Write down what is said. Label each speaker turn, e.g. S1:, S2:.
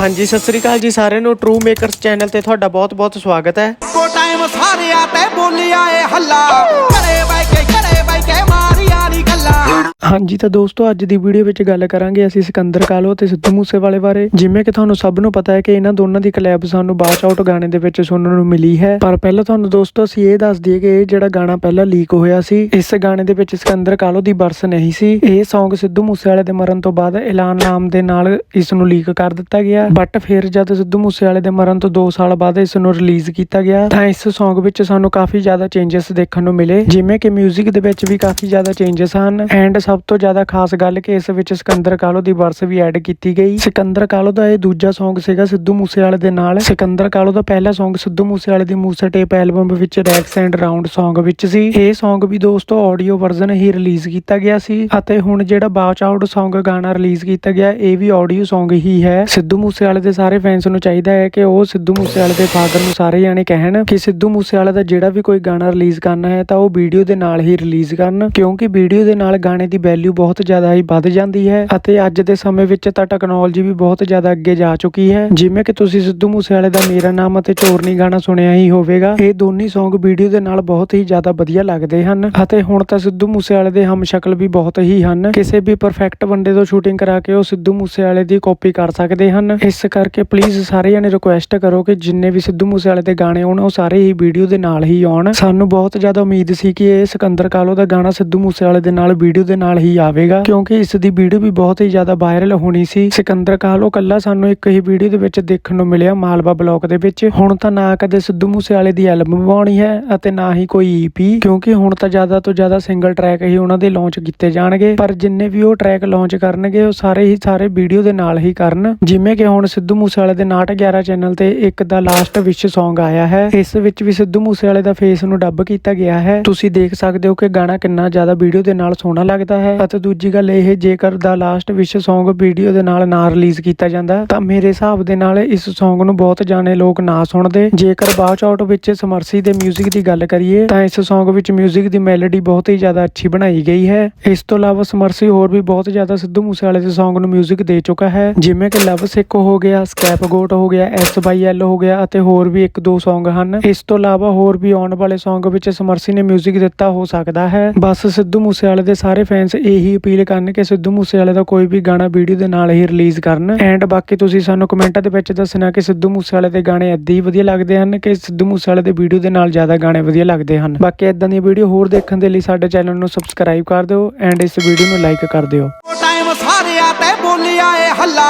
S1: ਹਾਂਜੀ, ਸਤਿ ਸ੍ਰੀ ਅਕਾਲ ਜੀ ਸਾਰਿਆਂ ਨੂੰ। ਟਰੂ ਮੇਕਰਸ ਚੈਨਲ ਤੇ ਤੁਹਾਡਾ ਬਹੁਤ-ਬਹੁਤ ਸਵਾਗਤ ਹੈ।
S2: ਕੋ ਟਾਈਮ ਸਾਰਿਆਂ ਤੇ ਬੋਲਿਆ ਏ ਹੱਲਾ।
S1: ਹਾਂਜੀ, ਤਾਂ ਦੋਸਤੋ, ਅੱਜ ਦੀ ਵੀਡੀਓ ਵਿੱਚ ਗੱਲ ਕਰਾਂਗੇ ਅਸੀਂ ਸਿਕੰਦਰ ਕਾਲੋ ਤੇ ਸਿੱਧੂ ਮੂਸੇਵਾਲੇ ਬਾਰੇ। ਜਿਵੇਂ ਕਿ ਤੁਹਾਨੂੰ ਸਭ ਨੂੰ ਪਤਾ ਹੈ ਕਿ ਇਹਨਾਂ ਦੋਨਾਂ ਦੀ ਕਲੈਬ ਸਾਨੂੰ ਬਾਚ ਆਊਟ ਗਾਣੇ ਦੇ ਵਿੱਚ ਸੁਣਨ ਨੂੰ ਮਿਲੀ ਹੈ। ਪਰ ਪਹਿਲਾਂ ਤੁਹਾਨੂੰ ਦੋਸਤੋ, ਅਸੀਂ ਇਹ ਦੱਸ ਦਈਏ ਕਿ ਇਹ ਜਿਹੜਾ ਗਾਣਾ ਪਹਿਲਾਂ ਲੀਕ ਹੋਇਆ ਸੀ, ਇਸ ਗਾਣੇ ਦੇ ਵਿੱਚ ਸਿਕੰਦਰ ਕਾਲੋ ਦੀ ਬਰਸ ਨਹੀਂ ਸੀ। ਇਹ Song ਸਿੱਧੂ ਮੂਸੇਵਾਲੇ ਦੇ ਮਰਨ ਤੋਂ ਬਾਅਦ ਐਲਾਨ ਨਾਮ ਦੇ ਨਾਲ ਇਸ ਨੂੰ ਲੀਕ ਕਰ ਦਿੱਤਾ ਗਿਆ। ਬਟ ਫਿਰ ਜਦ ਸਿੱਧੂ ਮੂਸੇਵਾਲੇ ਦੇ ਮਰਨ ਤੋਂ 2 ਸਾਲ ਬਾਅਦ ਇਸ ਨੂੰ ਰਿਲੀਜ਼ ਕੀਤਾ ਗਿਆ, ਤਾਂ ਇਸ Song ਵਿੱਚ ਸਾਨੂੰ ਕਾਫੀ ਜ਼ਿਆਦਾ ਚੇਂਜਸ ਦੇਖਣ ਨੂੰ ਮਿਲੇ। ਜਿਵੇਂ ਕਿ 뮤직 ਦੇ ਵਿੱਚ ਵੀ ਕਾਫੀ ਜ਼ਿਆਦਾ ਚੇਂਜਸ ਹਨ। ਐਂਡ ਸਭ ਸਭ ਤੋਂ ਜ਼ਿਆਦਾ ਖਾਸ ਗੱਲ ਕਿ ਇਸ ਵਿੱਚ ਸਿਕੰਦਰ ਕਾਲੋ ਦੀ ਵਰਸ ਵੀ ਐਡ ਕੀਤੀ ਗਈ। ਸਿਕੰਦਰ ਕਾਲੋ ਦਾ ਇਹ ਦੂਜਾ Song ਸੀਗਾ ਸਿੱਧੂ ਮੂਸੇਵਾਲੇ ਦੇ ਨਾਲ। ਸਿਕੰਦਰ ਕਾਲੋ ਦਾ ਪਹਿਲਾ Song ਸਿੱਧੂ ਮੂਸੇਵਾਲੇ ਦੀ ਮੂਸਾ ਟੇਪ ਐਲਬਮ ਵਿੱਚ ਰੈਕਸ ਐਂਡ ਰਾਉਂਡ Song ਵਿੱਚ ਸੀ। ਇਹ Song ਵੀ ਦੋਸਤੋ ਆਡੀਓ ਵਰਜ਼ਨ ਹੀ ਰਿਲੀਜ਼ ਕੀਤਾ ਗਿਆ ਸੀ ਅਤੇ ਹੁਣ ਜਿਹੜਾ ਬਾਚ ਆਊਟ Song ਗਾਣਾ ਰਿਲੀਜ਼ ਕੀਤਾ ਗਿਆ, ਇਹ ਵੀ ਆਡੀਓ Song ਹੀ ਹੈ। ਸਿੱਧੂ ਮੂਸੇਵਾਲੇ ਦੇ ਸਾਰੇ ਫੈਨਸ ਨੂੰ ਚਾਹੀਦਾ ਹੈ ਕਿ ਉਹ ਸਿੱਧੂ ਮੂਸੇਵਾਲੇ ਦੇ ਫਾਦਰ ਨੂੰ ਸਾਰੇ ਜਾਣੇ ਕਹਿਣ ਕਿ ਸਿੱਧੂ ਮੂਸੇਵਾਲੇ ਦਾ ਜਿਹੜਾ ਵੀ ਕੋਈ ਗਾਣਾ ਰਿਲੀਜ਼ ਕਰਨਾ ਹੈ ਤਾਂ ਉਹ ਵੀਡੀਓ ਦੇ ਨਾਲ ਹੀ ਰਿਲੀਜ਼ ਕਰਨ, ਕਿਉਂਕਿ ਵੀਡੀਓ ਦੇ ਨਾਲ ਗਾਣੇ ਦੀ ਵੈਲਿਊ ਬਹੁਤ ਜ਼ਿਆਦਾ ਹੀ ਵੱਧ ਜਾਂਦੀ ਹੈ ਅਤੇ ਅੱਜ ਦੇ ਸਮੇਂ ਵਿੱਚ ਤਾਂ ਟੈਕਨੋਲੋਜੀ ਵੀ ਬਹੁਤ ਜ਼ਿਆਦਾ ਅੱਗੇ ਜਾ ਚੁੱਕੀ ਹੈ। ਜਿਵੇਂ ਕਿ ਤੁਸੀਂ ਸਿੱਧੂ ਮੂਸੇਵਾਲੇ ਦਾ ਮੇਰਾ ਨਾਮ ਅਤੇ ਚੋਰਨੀ ਗਾਣਾ ਸੁਣਿਆ ਹੀ ਹੋਵੇਗਾ। ਇਹ ਦੋਨੇ Song ਵੀਡੀਓ ਦੇ ਨਾਲ ਬਹੁਤ ਹੀ ਜ਼ਿਆਦਾ ਵਧੀਆ ਲੱਗਦੇ ਹਨ ਅਤੇ ਹੁਣ ਤਾਂ ਸਿੱਧੂ ਮੂਸੇਵਾਲੇ ਦੇ ਹਮ ਸ਼ਕਲ ਵੀ ਬਹੁਤ ਹੀ ਹਨ। ਕਿਸੇ ਵੀ ਪਰਫੈਕਟ ਬੰਦੇ ਤੋਂ ਸ਼ੂਟਿੰਗ ਕਰਾ ਕੇ ਉਹ ਸਿੱਧੂ ਮੂਸੇਵਾਲੇ ਦੀ ਕਾਪੀ ਕਰ ਸਕਦੇ ਹਨ। ਇਸ ਕਰਕੇ ਪਲੀਜ਼ ਸਾਰੇ ਜਣੇ ਰਿਕੁਐਸਟ ਕਰੋ ਕਿ ਜਿੰਨੇ ਵੀ ਸਿੱਧੂ ਮੂਸੇਵਾਲੇ ਦੇ ਗਾਣੇ ਆਉਣ, ਉਹ ਸਾਰੇ ਹੀ ਵੀਡੀਓ ਦੇ ਨਾਲ ਹੀ ਆਉਣ। ਸਾਨੂੰ ਬਹੁਤ ਜ਼ਿਆਦਾ ਉਮੀਦ ਸੀ ਕਿ ਇਹ ਸਿਕੰਦਰ ਕਾਲੋ ਦਾ ਗਾਣਾ ਸਿੱਧੂ ਮੂਸੇਵਾਲੇ ਦੇ ਨਾਲ ਵੀਡੀਓ ਦੇ ਨਾਲ ਹੀ ਆਵੇਗਾ। ਕਿਉਂਕਿ ਇਸ ਦੀ ਵੀਡੀਓ ਵੀ ਬਹੁਤ ਹੀ ਜ਼ਿਆਦਾ ਵਾਇਰਲ ਹੋਣੀ ਸੀ। ਸਿਕੰਦਰ ਕਾਲੋ ਕੱਲਾ ਸਾਨੂੰ ਇੱਕ ਹੀ ਵੀਡੀਓ ਦੇ ਵਿੱਚ ਦੇਖਣ ਨੂੰ ਮਿਲਿਆ ਮਾਲਵਾ ਬਲੌਕ ਦੇ ਵਿੱਚ। ਹੁਣ ਤਾਂ ਨਾ ਕਦੇ ਸਿੱਧੂ ਮੂਸੇਵਾਲੇ ਦੀ ਐਲਬਮ ਆਉਣੀ ਹੈ ਅਤੇ ਨਾ ਹੀ ਕੋਈ ਈਪੀ ਕਿਉਂਕਿ ਹੁਣ ਤਾਂ ਜ਼ਿਆਦਾ ਤੋਂ ਜ਼ਿਆਦਾ ਸਿੰਗਲ ਟਰੈਕ ਹੀ ਉਹਨਾਂ ਦੇ ਲਾਂਚ ਕੀਤੇ ਜਾਣਗੇ। ਪਰ ਜਿੰਨੇ ਵੀ ਉਹ ਟਰੈਕ ਲਾਂਚ ਕਰਨਗੇ, ਉਹ ਸਾਰੇ ਹੀ ਸਾਰੇ ਵੀਡੀਓ ਦੇ ਨਾਲ ਹੀ ਕਰਨ। ਜਿਵੇਂ ਕਿ ਹੁਣ ਸਿੱਧੂ ਮੂਸੇਵਾਲੇ ਦੇ ਨਾਟ 11 ਚੈਨਲ ਤੇ ਇੱਕ ਦਾ ਲਾਸਟ ਵਿਸ਼ Song ਆਇਆ ਹੈ। ਇਸ ਵਿੱਚ ਵੀ ਸਿੱਧੂ ਮੂਸੇਵਾਲੇ ਦਾ ਫੇਸ ਨੂੰ ਡੱਬ ਕੀਤਾ ਗਿਆ ਹੈ। ਤੁਸੀਂ ਦੇਖ ਸਕਦੇ ਹੋ ਕਿ ਗਾਣਾ ਕਿੰਨਾ ਜ਼ਿਆਦਾ ਵੀਡੀਓ ਦੇ ਨਾਲ ਸੋਹਣਾ ਲੱਗਦਾ ਹੈ। ਅਤੇ ਦੂਜੀ ਗੱਲ ਇਹ ਜੇਕਰ ਦਾ ਲਾਸਟ ਵਿਸ਼ Song ਵੀਡੀਓ ਦੇ ਨਾਲ ਨਾ ਰਿਲੀਜ਼ ਕੀਤਾ ਜਾਂਦਾ ਤਾਂ ਮੇਰੇ ਹਿਸਾਬ ਦੇ ਨਾਲ ਇਸ Song ਨੂੰ ਬਹੁਤ ਜਾਣੇ ਲੋਕ ਨਾ ਸੁਣਦੇ ਜੇਕਰ ਬਾਚ ਆਊਟ ਵਿੱਚ ਸਮਰਸੀ ਦੇ 뮤직 ਦੀ ਗੱਲ ਕਰੀਏ ਤਾਂ ਇਸ Song ਵਿੱਚ 뮤직 ਦੀ ਮੈਲੋਡੀ ਬਹੁਤ ਹੀ ਜ਼ਿਆਦਾ ਅੱਛੀ ਬਣਾਈ ਗਈ ਹੈ ਇਸ ਤੋਂ ਇਲਾਵਾ ਸਮਰਸੀ ਹੋਰ ਵੀ ਬਹੁਤ ਜ਼ਿਆਦਾ ਸਿੱਧੂ ਮੂਸੇਵਾਲੇ ਦੇ Song ਨੂੰ 뮤직 ਦੇ ਚੁੱਕਾ ਹੈ ਜਿਵੇਂ ਕਿ ਲਵ ਸਿੱਖ ਹੋ ਗਿਆ ਸਕੈਪ ਗੋਟ ਹੋ ਗਿਆ ਐਸ ਬਾਈ ਐਲ ਹੋ ਗਿਆ ਅਤੇ ਹੋਰ ਵੀ ਇੱਕ ਦੋ Song ਹਨ ਇਸ ਤੋਂ ਇਲਾਵਾ ਹੋਰ ਵੀ ਆਉਣ ਵਾਲੇ Song ਵਿੱਚ ਸਮਰਸੀ ਨੇ 뮤직 ਦਿੱਤਾ ਹੋ ਸਕਦਾ ਹੈ ਬਸ ਸਿੱਧੂ ਮੂਸੇਵਾਲੇ ਦੇ ਸਾਰੇ ਫੈਨਸ ਇਹੀ ਅਪੀਲ ਕਰਨ ਕਿ ਸਿੱਧੂ ਮੂਸੇਵਾਲੇ ਦਾ ਕੋਈ ਵੀ ਗਾਣਾ ਵੀਡੀਓ ਦੇ ਨਾਲ ਹੀ ਰਿਲੀਜ਼ ਕਰਨ। ਐਂਡ ਬਾਕੀ ਤੁਸੀਂ ਸਾਨੂੰ ਕਮੈਂਟਾਂ ਦੇ ਵਿੱਚ ਦੱਸਣਾ ਕਿ ਸਿੱਧੂ ਮੂਸੇਵਾਲੇ ਦੇ ਗਾਣੇ ਏਦਾਂ ਹੀ ਵਧੀਆ ਲੱਗਦੇ ਹਨ ਕਿ ਸਿੱਧੂ ਮੂਸੇਵਾਲੇ ਦੇ ਵੀਡੀਓ ਦੇ ਨਾਲ ਜ਼ਿਆਦਾ ਗਾਣੇ ਵਧੀਆ ਲੱਗਦੇ ਹਨ। ਬਾਕੀ ਇਦਾਂ ਦੀ ਵੀਡੀਓ ਹੋਰ ਦੇਖਣ ਦੇ ਲਈ ਸਾਡੇ ਚੈਨਲ ਨੂੰ ਸਬਸਕ੍ਰਾਈਬ ਕਰ ਦਿਓ ਐਂਡ ਇਸ ਵੀਡੀਓ ਨੂੰ ਲਾਈਕ ਕਰ ਦਿਓ।
S2: ਟਾਈਮ ਸਾਰਿਆਂ ਤੇ ਬੋਲਿਆ ਏ ਹੱਲਾ।